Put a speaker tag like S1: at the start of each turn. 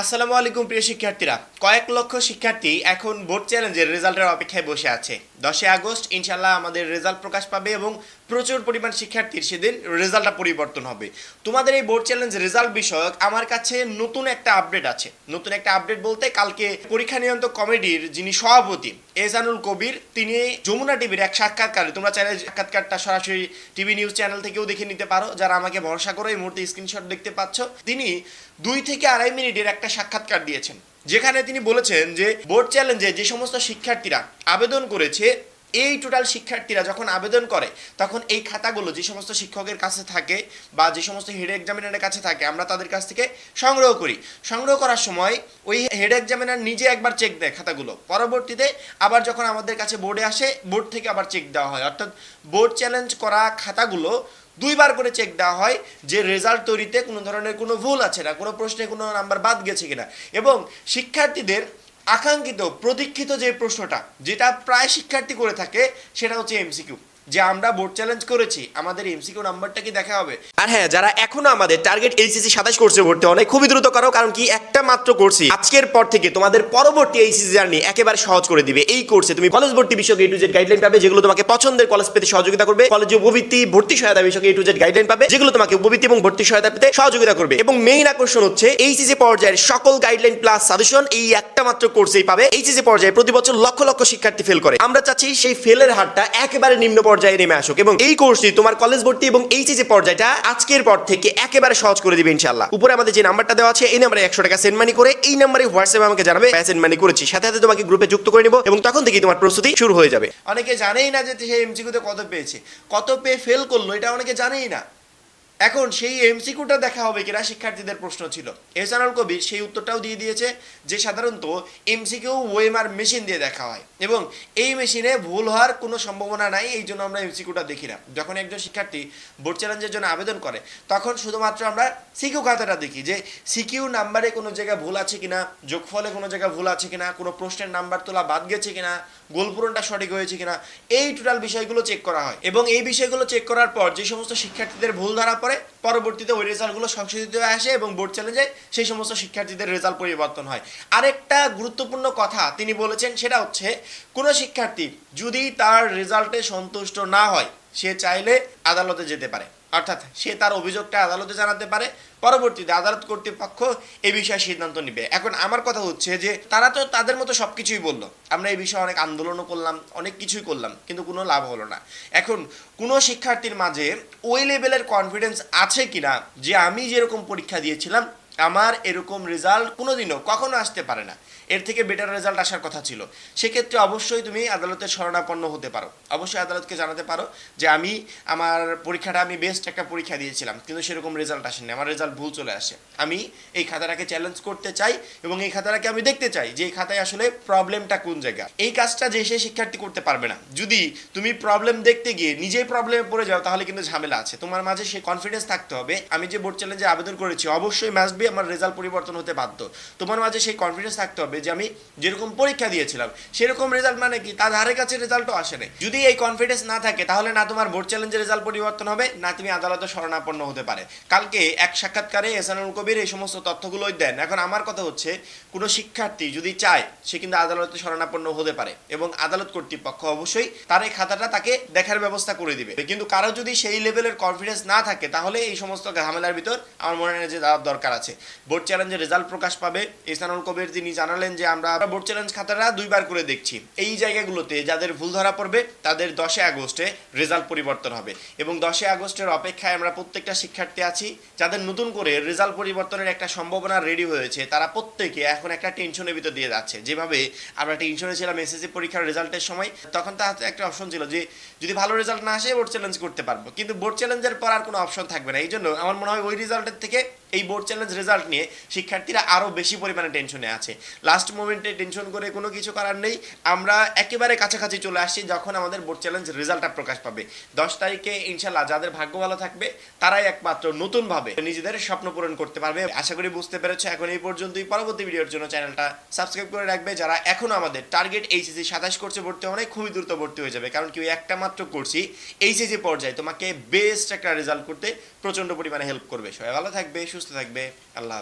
S1: আসসালামু আলাইকুম প্রিয় শিক্ষার্থীরা। কয়েক লক্ষ শিক্ষার্থী এখন বোর্ড চ্যালেঞ্জের রেজাল্টের অপেক্ষায় বসে আছে। দশই আগস্ট ইনশাল্লাহ আমাদের রেজাল্ট প্রকাশ পাবে এবং প্রচুর পরিমাণ শিক্ষার্থীর সেদিন রেজাল্টটা পরিবর্তন হবে। তোমাদের এই বোর্ড চ্যালেঞ্জ রেজাল্ট বিষয়ক আমার কাছে নতুন একটা আপডেট আছে। নতুন একটা আপডেট বলতে কালকে পরীক্ষা নিয়ন্ত্রক কমিটির যিনি সভাপতি, এজানুল কবির, তিনি যমুনা টিভির এক সাক্ষাৎকারে, তোমরা চাইলে সাক্ষাৎকারটা সরাসরি টিভি নিউজ চ্যানেল থেকেও দেখে নিতে পারো, যারা আমাকে ভরসা করে এই মুহূর্তে স্ক্রিনশট দেখতে পাচ্ছ। তিনি দুই থেকে আড়াই মিনিটের একটা সাক্ষাৎকার দিয়েছেন, যেখানে তিনি বলেছেন যে বোর্ড চ্যালেঞ্জে যে সমস্ত শিক্ষার্থীরা আবেদন করেছে এই টোটাল শিক্ষার্থীরা যখন আবেদন করে, তখন এই খাতাগুলো যে সমস্ত শিক্ষকের কাছে থাকে বা যে সমস্ত হেড এক্সামিনারের কাছে থাকে, আমরা তাদের কাছ থেকে সংগ্রহ করি। সংগ্রহ করার সময় ওই হেড এক্সামিনার নিজে একবার চেক দেয় খাতাগুলো। পরবর্তীতে আবার যখন আমাদের কাছে বোর্ডে আসে বোর্ড থেকে আবার চেক দেওয়া হয়। অর্থাৎ বোর্ড চ্যালেঞ্জ করা খাতাগুলো দুইবার করে চেক দেওয়া হয় যে রেজাল্ট তৈরিতে কোনো ধরনের কোনো ভুল আছে না, কোনো প্রশ্নে কোনো নাম্বার বাদ গেছে কিনা। এবং শিক্ষার্থীদের আকাঙ্ক্ষিত প্রতীক্ষিত যে প্রশ্নটা যেটা প্রায় শিক্ষার্থী করে থাকে সেটা হচ্ছে এমসিকিউ যে আমরা বোর্ড চ্যালেঞ্জ করেছি, আমাদের এমসিকিউ নাম্বারটা কি দেখা হবে? আর হ্যাঁ যারা এখনও আমাদের টার্গেট এইচএসসি সাতাশ কোর্সে ভর্তি অনেক খুবই দ্রুত করো, কারণ কি একটা মাত্র কোর্সই আজকের পর থেকে তোমাদের পরবর্তী এইচএসসি জার্নি একেবারে সহজ করে দিবে। এই কোর্সে তুমি কলেজ ভর্তি বিষয়ক এ টু জেড গাইডলাইন পাবে, যেগুলো তোমাকে পছন্দের কলেজ পেতে সহযোগিতা করবে কলেজে উপবৃত্তি, ভর্তি সহায়তা বিষয়ক এ টু জেড গাইডলাইন পাবে, যেগুলো তোমাকে উপবৃত্তি এবং ভর্তি সহায়তা পেতে সহযোগিতা করবে। এবং মেইন আকর্ষণ হচ্ছে এইচএসসি পর্যায়ের সকল গাইডলাইন প্লাস সাজেশন এই একটা মাত্র কোর্সেই পাবে। এইচএসসি পর্যায়ে প্রতি বছর লক্ষ লক্ষ শিক্ষার্থী ফেল করে। আমরা চাচ্ছি সেই ফেলের হারটা একেবারে নিম্ন পর্যায়ে নেমে আসুক। এবং এই কোর্সটি তোমার কলেজ ভর্তি এবং এইচএসি পর্যায়টা আজকের পর থেকে একেবারে সহজ করে দিবে ইনশাল্লাহ উপরে আমাদের যে নাম্বারটা দেওয়া আছে, এই নাম্বারে একশো টাকা সেন্ড মানি করে এই নাম্বারে হোয়াটসঅ্যাপে আমাকে জানাবে সেন্ড মানি করেছি। সাথে সাথে তোমাকে গ্রুপে যুক্ত করে নিব এবং তখন থেকেই তোমার প্রস্তুতি শুরু হয়ে যাবে। অনেকে জানেই না যে সে এমসিকিউতে কত পেয়েছে, কত পেয়ে ফেল করল, এটা অনেকে জানেই না। এখন সেই এমসিকিউটা দেখা হবে কিনা শিক্ষার্থীদের প্রশ্ন ছিল। এহসানুল কবির সেই উত্তরটাও দিয়ে দিয়েছে যে সাধারণত এমসিকিউ ওয়েমার মেশিন দিয়ে দেখা হয় এবং এই মেশিনে ভুল হওয়ার কোনো সম্ভাবনা নাই, এই জন্য আমরা এমসিকিউটা দেখি না। যখন একজন শিক্ষার্থী বোর্ড চ্যালেঞ্জের জন্য আবেদন করে, তখন শুধুমাত্র আমরা সিকিউ খাতাটা দেখি যে সিকিউ নাম্বারে কোনো জায়গায় ভুল আছে কিনা, যোগফলে কোনো জায়গায় ভুল আছে কিনা, কোনো প্রশ্নের নাম্বার তোলা বাদ গেছে কিনা, গোল পূরণটা সঠিক হয়েছে কিনা, এই টোটাল বিষয়গুলো চেক করা হয়। এবং এই বিষয়গুলো চেক করার পর যে সমস্ত শিক্ষার্থীদের ভুল ধরা পড়ে পরবর্তীতে ওই রেজাল্টগুলো সংশোধিত হয়ে আসে এবং বোর্ড চলে যায় সেই সমস্ত শিক্ষার্থীদের রেজাল্ট পরিবর্তন হয়। আরেকটা গুরুত্বপূর্ণ কথা তিনি বলেছেন, সেটা হচ্ছে কোনো শিক্ষার্থী যদি তার রেজাল্টে সন্তুষ্ট না হয় সে চাইলে আদালতে যেতে পারে। অর্থাৎ সে তার অভিযোগটা আদালতে জানাতে পারে, পরবর্তীতে আদালত কর্তৃপক্ষ এ বিষয়ে সিদ্ধান্ত নিবে। এখন আমার কথা হচ্ছে যে, তারা তো তাদের মতো সব কিছুই বলল। আমরা এই বিষয়ে অনেক আন্দোলনও করলাম, অনেক কিছুই করলাম, কিন্তু কোনো লাভ হলো না। এখন কোনো শিক্ষার্থীর মাঝে ওই লেভেলের কনফিডেন্স আছে কিনা, যে আমি যেরকম পরীক্ষা দিয়েছিলাম আমার এরকম রেজাল্ট কোনোদিনও, কখনো আসতে পারে না। এর থেকে বেটার রেজাল্ট আসার কথা ছিল। সেক্ষেত্রে অবশ্যই তুমি আদালতের শরণাপন্ন হতে পারো। অবশ্যই আদালতকে জানাতে পারো যে আমি, আমার পরীক্ষাটা আমি বেস্ট একটা পরীক্ষা দিয়েছিলাম, কিন্তু সেরকম রেজাল্ট আসেনি। আমার রেজাল্ট ভুল চলে আসে। আমি এই খাতাটাকে চ্যালেঞ্জ করতে চাই এবং এই খাতাটাকে আমি দেখতে চাই যে এই খাতায় আসলে প্রবলেমটা কোন জায়গা এই কাজটা যে সে শিক্ষার্থী করতে পারবে না। যদি তুমি প্রবলেম দেখতে গিয়ে নিজেই প্রবলেমে পড়ে যাও, তাহলে কিন্তু ঝামেলা আছে। তোমার মাঝে সে কনফিডেন্স থাকতে হবে। আমি যে বোর্ড চ্যালেঞ্জে আবেদন করেছি, অবশ্যই মাস্ট বি আমার রেজাল্ট পরিবর্তন হতে বাধ্য। তোমার মাঝে সেই কনফিডেন্স থাকতে হবে যে আমি যেরকম পরীক্ষা দিয়েছিলাম, সেরকম রেজাল্ট মানে কি? তার ধারে কাছে রেজাল্টও আসে নাই। যদি এই কনফিডেন্স না থাকে, তাহলে না তোমার বোর্ড চ্যালেঞ্জের রেজাল্ট পরিবর্তন হবে, না তুমি আদালতে শরণাপন্ন হতে পারে। কালকে এক সাক্ষাৎকারে এসানুল কবির এই সমস্ত তথ্যগুলোই দেন। এখন আমার কথা হচ্ছে, কোনো শিক্ষার্থী যদি চায়, সে কিন্তু আদালতে শরণাপন্ন হতে পারে এবং আদালত কর্তৃপক্ষ অবশ্যই তার এই খাতাটা তাকে দেখার ব্যবস্থা করে দিবে। কিন্তু কারও যদি সেই লেভেলের কনফিডেন্স না থাকে, তাহলে এই সমস্ত ঝামেলার ভিতর আমার মনে হয় যে দরকার আছে। বোর্ড চ্যালেঞ্জের রেজাল্ট প্রকাশ পাবে। ইসানুল কবির তিনি জানালেন যে, আমরা বোর্ড চ্যালেঞ্জ খাতাটা দুইবার করে দেখছি। এই জায়গাগুলোতে যাদের ভুল ধরা পড়বে, তাদের দশে আগস্টে রেজাল্ট পরিবর্তন হবে। এবং দশই আগস্টের অপেক্ষায় আমরা প্রত্যেকটা শিক্ষার্থী আছি। যাদের নতুন করে রেজাল্ট পরিবর্তনের একটা সম্ভাবনা রেডি হয়েছে, তারা প্রত্যেকে এখন একটা টেনশনের ভিতর দিয়ে যাচ্ছে। যেভাবে আমরা টেনশনে ছিলাম এসএসসি পরীক্ষার রেজাল্টের সময়, তখন তার হাতে একটা অপশন ছিল যে, যদি ভালো রেজাল্ট না আসে বোর্ড চ্যালেঞ্জ করতে পারব। কিন্তু বোর্ড চ্যালেঞ্জের পর আর কোনো অপশন থাকবে না। এই জন্য আমার মনে হয় ওই রেজাল্টের থেকে এই বোর্ড চ্যালেঞ্জ রেজাল্ট নিয়ে শিক্ষার্থীরা আরও বেশি পরিমাণে টেনশনে আছে। লাস্ট মোমেন্টে টেনশন করে কোনো কিছু করার নেই। আমরা একেবারে কাছাকাছি চলে আসছি যখন আমাদের বোর্ড চ্যালেঞ্জ রেজাল্টটা প্রকাশ পাবে। দশ তারিখে ইনশাল্লাহ যাদের ভাগ্য ভালো থাকবে, তারাই একমাত্র নতুনভাবে নিজেদের স্বপ্ন পূরণ করতে পারবে। আশা করি বুঝতে পেরেছ, এখন এই পর্যন্তই। পরবর্তী ভিডিওর জন্য চ্যানেলটা সাবস্ক্রাইব করে রাখবে। যারা এখনও আমাদের টার্গেট এইচএসি সাতাশ কোর্সে ভর্তি অনেক খুবই দ্রুত ভর্তি হয়ে যাবে। কারণ কি ওই একটা মাত্র কোর্সই এইচএসি পর্যায়ে তোমাকে বেস্ট একটা রেজাল্ট করতে প্রচণ্ড পরিমাণে হেল্প করবে। সবাই ভালো থাকবে সুস্থ থাকবে আল্লাহ